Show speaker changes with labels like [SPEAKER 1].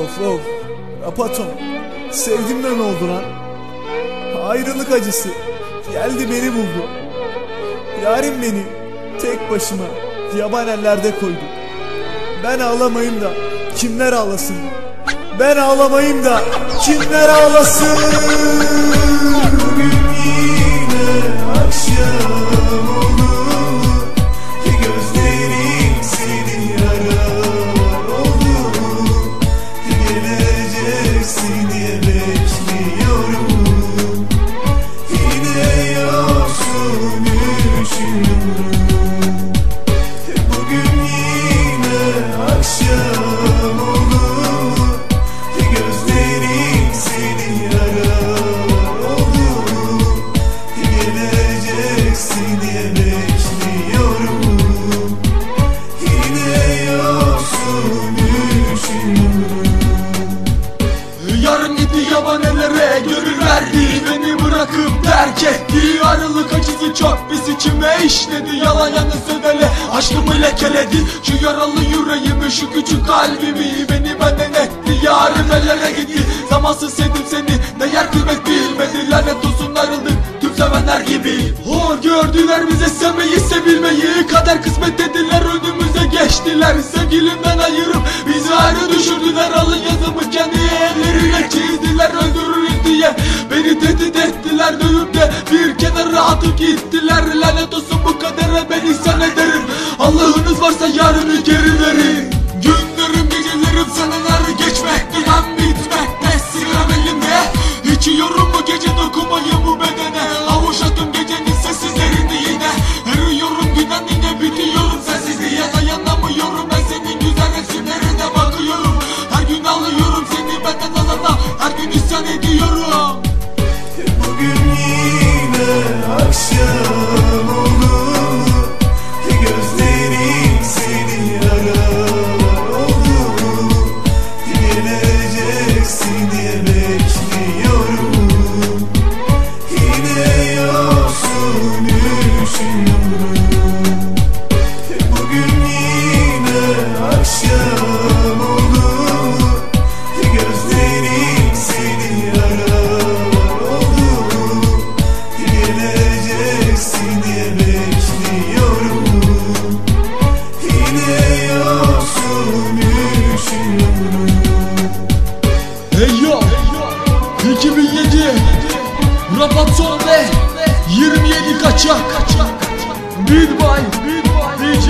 [SPEAKER 1] Of of. Apaton. Sevdim de ne oldu lan? Ayrılık acısı. Geldi beni buldu. Yarim beni tek başıma yaban ellerde koydu. Ben ağlamayayım da kimler ağlasın? Ben ağlamayayım da kimler ağlasın?
[SPEAKER 2] Gönül verdi Beni bırakıp terk etti. Ayrılık acısı çok biz içime işledi. Yalan yanı söyledi aşkımı lekeledi. Şu yaralı yüreğimi şu küçük kalbimi Beni benden etti. Yarım ellere gitti? Zamansız sevdim seni. Değer kıymet bilmedi. Lanet olsun ayrıldık tüm sevenler gibi. Hor gördüler bize sevmeyi sevilmeyi. Kader kısmet dediler önümüze geçtiler. Sevgilimden ayırıp bizi ayrı düşürdüler. Alın yazımı kendi elleriyle çizdiler gittiler Lanet olsun bu kadere ben isyan ederim. Allah'ınız varsa yarını geri verin. Günlerim gecelerim seneler geçmekte hem bitmekte Sigaram elimde. İçiyorum bu gece dokunmayı bu bedene. Avuç attım gecenin sessizlerinde yine Eriyorum günden yine bitiyorum sensizliğe. Dayanamıyorum Ben senin güzel resimlerine. Bakıyorum Her gün alıyorum seni benden alana. Her gün isyan ediyorum Rapatson ve 27 kaçak. Beat by DJ